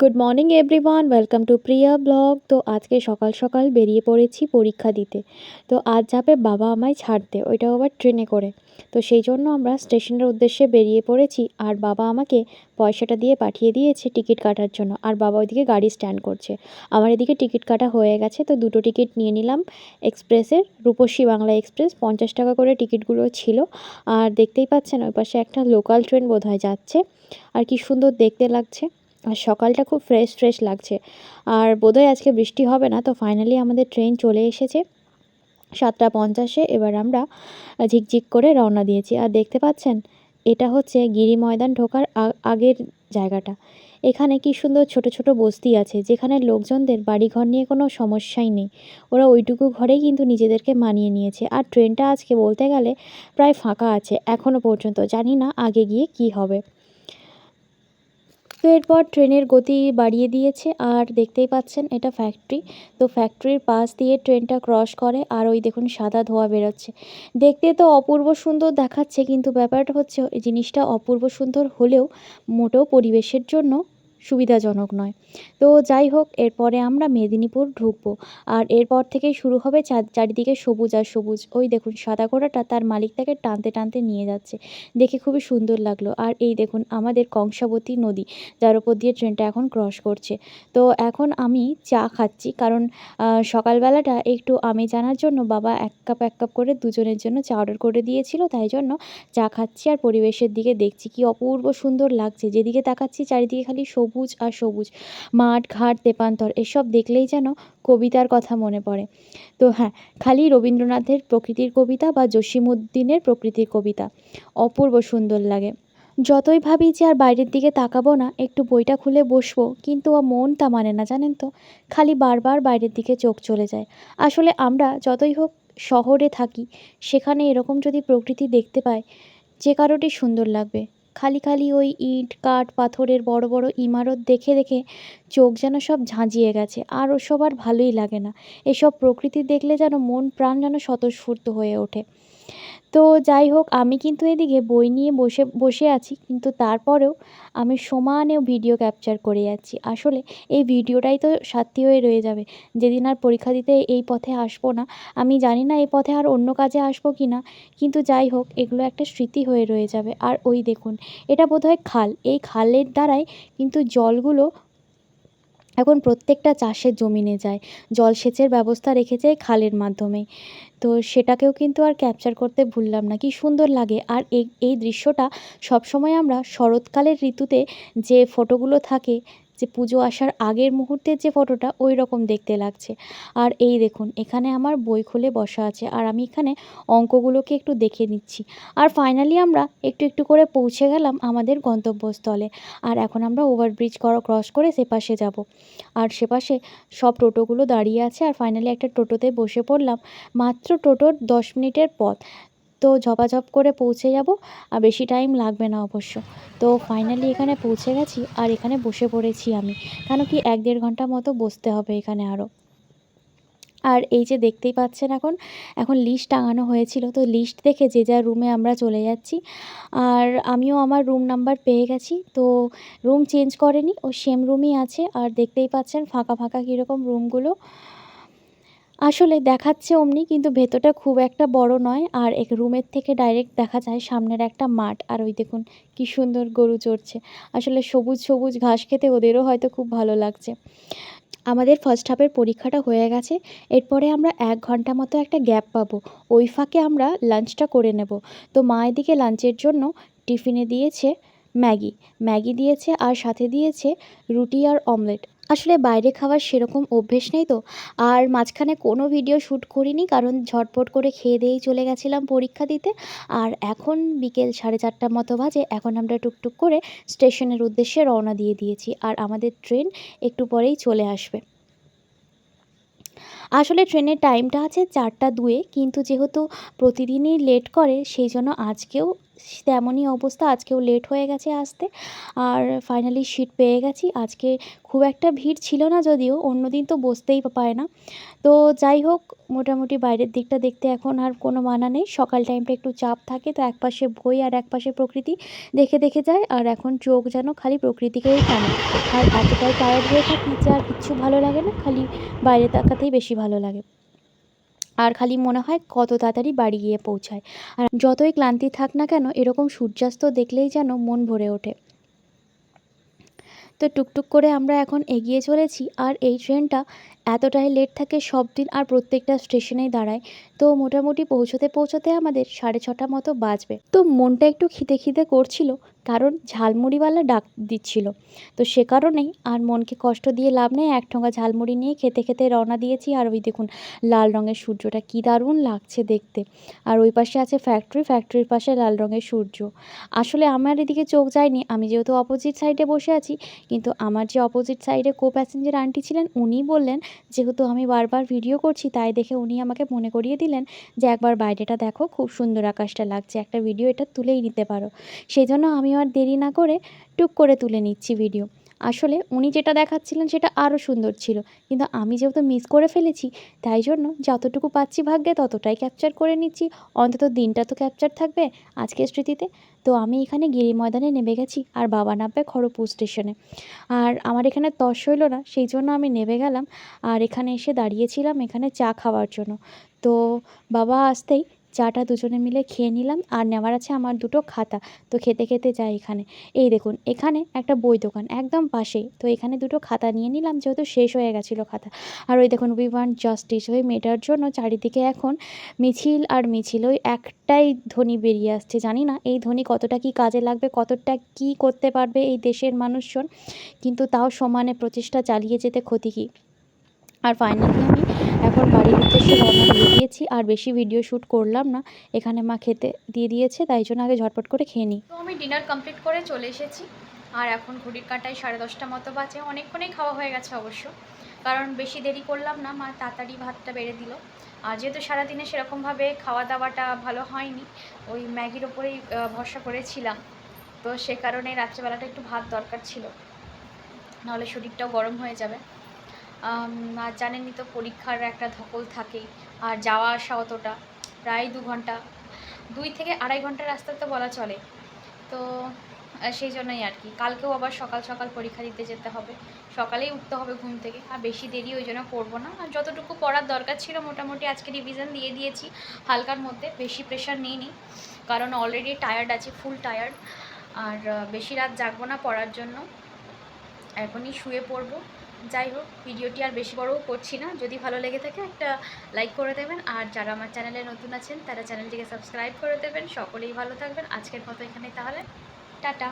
Good morning everyone welcome to Priya blog তো আজকে সকাল সকাল বেরিয়ে পড়েছি পরীক্ষা দিতে। তো আজ যাবে বাবা আমায় ছাড়তে, ওইটাও আবার ট্রেনে করে। তো সেই জন্য আমরা স্টেশনের উদ্দেশ্যে বেরিয়ে পড়েছি আর বাবা আমাকে পয়সাটা দিয়ে পাঠিয়ে দিয়েছে টিকিট কাটার জন্য। আর বাবা ওইদিকে গাড়ি স্ট্যান্ড করছে। আমার এদিকে টিকিট কাটা হয়ে গেছে, তো দুটো টিকিট নিয়ে নিলাম এক্সপ্রেসের। রূপসী বাংলা এক্সপ্রেস, পঞ্চাশ টাকা করে টিকিটগুলো ছিল। আর দেখতেই পাচ্ছেন ওই পাশে একটা লোকাল ট্রেন বোধহয় যাচ্ছে। আর কি সুন্দর দেখতে লাগছে। সকালটা খুব ফ্রেশ ফ্রেশ লাগছে। আর বোধহয় আজকে বৃষ্টি হবে না, তো ফাইনালি আমাদের ট্রেন চলে এসেছে সাতটা পঞ্চাশে। এবার আমরা ঝিকঝিক করে রওনা দিয়েছি। আর দেখতে পাচ্ছেন, এটা হচ্ছে গিরি ময়দান ঢোকার আগের জায়গাটা। এখানে কি সুন্দর ছোট ছোট বস্তি আছে, যেখানে লোকজনদের বাড়িঘর নিয়ে কোনো সমস্যাই নেই। ওরা ওইটুকু ঘরেই কিন্তু নিজেদেরকে মানিয়ে নিয়েছে। আর ট্রেনটা আজকে বলতে গেলে প্রায় ফাঁকা আছে এখনও পর্যন্ত। জানি না আগে গিয়ে কি হবে। তো এরপর ট্রেনের গতি বাড়িয়ে দিয়েছে আর দেখতেই পাচ্ছেন এটা ফ্যাক্টরি তো ফ্যাক্টরির পাশ দিয়ে ট্রেনটা ক্রস করে আর ওই দেখুন সাদা ধোঁয়া বেরোচ্ছে। দেখতে তো অপূর্ব সুন্দর দেখাচ্ছে কিন্তু ব্যাপারটা হচ্ছে জিনিসটা অপূর্ব সুন্দর হলেও মোটেও পরিবেশের জন্য সুবিধাজনক নয়। তো যাই হোক, এরপরে আমরা মেদিনীপুর ঢুকবো। আর এরপর থেকেই শুরু হবে চারিদিকে সবুজ আর সবুজ। ওই দেখুন, সাদা ঘোড়াটা তার মালিক তাকে টানতে টানতে নিয়ে যাচ্ছে। দেখে খুবই সুন্দর লাগল। আর এই দেখুন, আমাদের কংসাবতী নদী, যার ওপর দিয়ে ট্রেনটা এখন ক্রস করছে। তো এখন আমি চা খাচ্ছি, কারণ সকালবেলাটা একটু আমি জানার জন্য বাবা এক কাপ এক কাপ করে দুজনের জন্য চা অর্ডার করে দিয়েছিল, তাই জন্য চা খাচ্ছি আর পরিবেশের দিকে দেখছি। কি অপূর্ব সুন্দর লাগছে। যেদিকে তাকাচ্ছি, চারিদিকে খালি সবুজ আর সবুজ। মাঠ, ঘাট তেপান্তর এসব দেখলেই যেন কবিতার কথা মনে পড়ে। তো হ্যাঁ খালি রবীন্দ্রনাথের প্রকৃতির কবিতা বা জসীমউদ্দিনের প্রকৃতির কবিতা অপূর্ব সুন্দর লাগে। যতই ভাবি যে আর বাইরের দিকে তাকাবো না, একটু বইটা খুলে বসবো, কিন্তু ও মন তা মানে না, জানেন তো? খালি বারবার বাইরের দিকে চোখ চলে যায়। আসলে আমরা যতই হোক শহরে থাকি, সেখানে এরকম যদি প্রকৃতি দেখতে পাই, যে কারোটি সুন্দর লাগবে। খালি খালি ওই ইট, কাঠ, পাথরের বড় বড় ইমারত দেখে দেখে চোখ যেন সব ঝাঁঝিয়ে গেছে। আর ওসব আর ভালোই লাগে না। এসব প্রকৃতি দেখলে যেন মন প্রাণ যেন স্বতঃস্ফূর্ত হয়ে ওঠে। তো যাই হোক, আমি কিন্তু এদিকে বই নিয়ে বসে বসে আছি, কিন্তু তারপরেও আমি সমানে ভিডিও ক্যাপচার করে যাচ্ছি। আসলে এই ভিডিওটাই তো সাথী হয়ে রয়ে যাবে। যেদিন আর পরীক্ষা দিতে এই পথে আসব না, আমি জানি না এই পথে আর অন্য কাজে আসব কি না, কিন্তু যাই হোক, এগুলো একটা স্মৃতি হয়ে রয়ে যাবে। আর ওই দেখুন, এটা বোধহয় খাল। এই খালের দ্বারাই কিন্তু জলগুলো এখন প্রত্যেকটা চাষের জমিনে যায়। জলসেচের ব্যবস্থা রেখেছে খালের মাধ্যমে। তো সেটাকেও কিন্তু আর ক্যাপচার করতে ভুললাম না। কি সুন্দর লাগে। আর এই এই দৃশ্যটা সবসময় আমরা শরৎকালের ঋতুতে যে ফটোগুলো থাকে যে পুজো আসার আগের মুহূর্তের যে ফটোটা ওই রকম দেখতে লাগছে। আর এই দেখুন, এখানে আমার বই খুলে বসা আছে আর আমি এখানে অঙ্কগুলোকে একটু দেখে নিচ্ছি। আর ফাইনালি আমরা একটু একটু করে পৌঁছে গেলাম আমাদের গন্তব্যস্থলে। আর এখন আমরা ওভারব্রিজ করা ক্রস করে সে পাশে যাব। আর সে পাশে সব টোটোগুলো দাঁড়িয়ে আছে আর ফাইনালি একটা টোটোতে বসে পড়লাম। মাত্র টোটোর দশ মিনিটের পথ। তো ঝপাঝপ করে পৌঁছে যাব, আর বেশি টাইম লাগবে না অবশ্য। তো ফাইনালি এখানে পৌঁছে গেছি, আর এখানে বসে পড়েছি আমি, কেন কি এক দেড় ঘণ্টা মতো বসতে হবে এখানে আরও আর এই যে দেখতেই পাচ্ছেন এখন এখন লিস্ট টাঙানো হয়েছিল, তো লিস্ট দেখে যে যার রুমে আমরা চলে যাচ্ছি। আর আমিও আমার রুম নাম্বার পেয়ে গেছি, তো রুম চেঞ্জ করেনি, ও সেম রুমই আছে, আর দেখতেই পাচ্ছেন ফাঁকা ফাঁকা কীরকম রুমগুলো আসলে দেখাচ্ছে অমনি, কিন্তু ভেতরটা খুব একটা বড় নয়। আর এক রুমের থেকে ডাইরেক্ট দেখা যায় সামনের একটা মাঠ। আর ওই দেখুন কি সুন্দর গরু চড়ছে। আসলে সবুজ সবুজ ঘাস খেতে ওদেরও হয়তো খুব ভালো লাগছে। আমাদের ফার্স্ট হাফের পরীক্ষাটা হয়ে গেছে। এরপরে আমরা এক ঘণ্টা মতো একটা গ্যাপ পাবো। ওই ফাঁকে আমরা লাঞ্চটা করে নেব। তো মা এদিকে লাঞ্চের জন্য টিফিনে দিয়েছে ম্যাগি। ম্যাগি দিয়েছে আর সাথে দিয়েছে রুটি আর অমলেট আসলে বাইরে খাওয়ার সেরকম অভ্যেস নেই তো। আর মাঝখানে কোনো ভিডিও শ্যুট করিনি, কারণ ঝটপট করে খেয়ে দিয়েই চলে গেছিলাম পরীক্ষা দিতে। আর এখন বিকেল সাড়ে চারটার মতো বাজে, এখন আমরা টুকটুক করে স্টেশনের উদ্দেশ্যে রওনা দিয়ে দিয়েছি। আর আমাদের ট্রেন একটু পরেই চলে আসবে। আসলে ট্রেনের টাইমটা আছে চারটা দুয়ে, কিন্তু যেহেতু প্রতিদিনই লেট করে, সেই জন্য আজকেও তেমনই অবস্থা, আজকেও লেট হয়ে গেছে আসতে। আর ফাইনালি সিট পেয়ে গেছি। আজকে খুব একটা ভিড় ছিল না যদিও অন্য দিন তো বসতেই পায় না। তো যাই হোক, মোটামুটি বাইরের দিকটা দেখতে এখন আর কোনো মানা নেই। সকাল টাইমটা একটু চাপ থাকে, তো একপাশে বই আর একপাশে প্রকৃতি দেখে দেখে যায়, আর এখন চোখ যেন খালি প্রকৃতিকেই টানে। আর এতটাই টায়ার্ড হয়ে থাকি যে আর কিচ্ছু ভালো লাগে না, খালি বাইরে তাকাতেই বেশি ভালো লাগে। আর খালি মনে হয় কত তাড়াতাড়ি বাড়ি গিয়ে পৌঁছায়। আর যতই ক্লান্তি থাক না কেন, এরকম সূর্যাস্ত দেখলেই যেন মন ভরে ওঠে। তো টুকটুক করে আমরা এখন এগিয়ে চলেছি, আর এই ট্রেনটা এতটাই লেট থাকে সব দিন আর প্রত্যেকটা স্টেশনেই দাঁড়ায়। তো মোটামুটি পৌঁছতে পৌঁছতে আমাদের সাড়ে ছটা মতো বাজবে। তো মনটা একটু খিদে খিদে করছিল কারণ ঝালমুড়িওয়ালা ডাক দিচ্ছিল। তো সে কারণেই আর মনকে কষ্ট দিয়ে লাভ নেই, এক ঠোঙা ঝালমুড়ি নিয়ে খেতে খেতে রওনা দিয়েছি। আর ওই দেখুন, লাল রঙের সূর্যটা কী দারুণ লাগছে দেখতে। আর ওই পাশে আছে ফ্যাক্টরি ফ্যাক্টরির পাশে লাল রঙের সূর্য। আসলে আমার এদিকে চোখ যায়নি, আমি যেহেতু অপোজিট সাইডে বসে আছি, কিন্তু আমার যে অপোজিট সাইডে কো প্যাসেঞ্জার আন্টি ছিলেন উনি বললেন, যেহেতু আমি বারবার ভিডিও করছি, তাই দেখে উনি আমাকে মনে করিয়ে দিলেন যে একবার বাইরেটা দেখো, খুব সুন্দর আকাশটা লাগছে, একটা ভিডিও এটা তুলেই নিতে পারো। সেই জন্য আমি আর দেরি না করে টুক করে তুলে নিচ্ছি ভিডিও আসলে উনি যেটা দেখাচ্ছিলেন সেটা আরও সুন্দর ছিল। কিন্তু আমি যেহেতু মিস করে ফেলেছি, তাই জন্য যতটুকু পাচ্ছি ভাগ্যে ততটাই ক্যাপচার করে নিচ্ছি। অন্তত দিনটা তো ক্যাপচার থাকবে আজকের স্মৃতিতে। তো আমি এখানে গিরি ময়দানে নেমে গেছি আর বাবা নামবে খড়গপুর স্টেশনে। আর আমার এখানে তস হইল না, সেই জন্য আমি নেমে গেলাম। আর এখানে এসে দাঁড়িয়েছিলাম এখানে চা খাওয়ার জন্য। তো বাবা আসতেই চাটা দুজনে মিলে খেয়ে নিলাম, আর নেওয়ার আছে আমার দুটো খাতা। তো খেতে খেতে যাই এখানে। এই দেখুন, এখানে একটা বই দোকান একদম পাশেই। তো এখানে দুটো খাতা নিয়ে নিলাম, যেহেতু শেষ হয়ে গেছিল খাতা। আর ওই দেখুন উই ওয়ান্ট জাস্টিস ওই মেয়েটার জন্য চারিদিকে এখন মিছিল আর মিছিল ওই একটাই ধ্বনি বেরিয়ে আসছে, জানি না এই ধ্বনি কতটা কি কাজে লাগবে, কতটা কি করতে পারবে এই দেশের মানুষজন। কিন্তু তাও সমানে প্রচেষ্টা চালিয়ে যেতে ক্ষতি কী? আর ফাইনালি আমি এখন বাড়ির উদ্দেশ্যে রওনা দিয়ে দিয়েছি। আর বেশি ভিডিও শ্যুট করলাম না। এখানে মা খেতে দিয়ে দিয়েছে, তাই জন্য আগে ঝটপট করে খেয়ে নিই। তো আমি ডিনার কমপ্লিট করে চলে এসেছি। আর এখন ঘড়ির কাঁটায় সাড়ে দশটা মতো বাজে। অনেকক্ষণই খাওয়া হয়ে গেছে অবশ্য। কারণ বেশি দেরি করলাম না, মা তাড়াতাড়ি ভাতটা বেড়ে দিল। আর যেহেতু সারাদিনে সেরকমভাবে খাওয়া দাওয়াটা ভালো হয়নি, ওই ম্যাগির ওপরেই ভরসা করেছিলাম। তো সে কারণে রাত্রেবেলাটা একটু ভাত দরকার ছিল। নাহলে শরীরটাও গরম হয়ে যাবে। আর জানেনই তো পরীক্ষার একটা ধকল থাকেই, আর যাওয়া আসা অতটা, প্রায় দু ঘণ্টা, দুই থেকে আড়াই ঘণ্টার রাস্তা তো বলা চলে। তো সেই জন্যই আর কি, কালকেও আবার সকাল সকাল পরীক্ষা দিতে যেতে হবে, সকালেই উঠতে হবে ঘুম থেকে, আর বেশি দেরি ওই জন্য করব না, আর যতটুকু পড়ার দরকার ছিল মোটামুটি আজকে রিভিশন দিয়ে দিয়েছি, হালকার মধ্যে, বেশি প্রেশার নিইনি, কারণ অলরেডি টায়ার্ড আছি ফুল টায়ার্ড আর বেশি রাত জাগবো না পড়ার জন্য, এখনই শুয়ে পড়ব যাই হোক ভিডিওটি আর বেশি বড়ও করছি না। যদি ভালো লেগে থাকে একটা লাইক করে দেবেন। আর যারা আমার চ্যানেলে নতুন আছেন, তারা চ্যানেলটিকে সাবস্ক্রাইব করে দেবেন। সকলেই ভালো থাকবেন। আজকের মতো এখানে তাহলে। টাটা।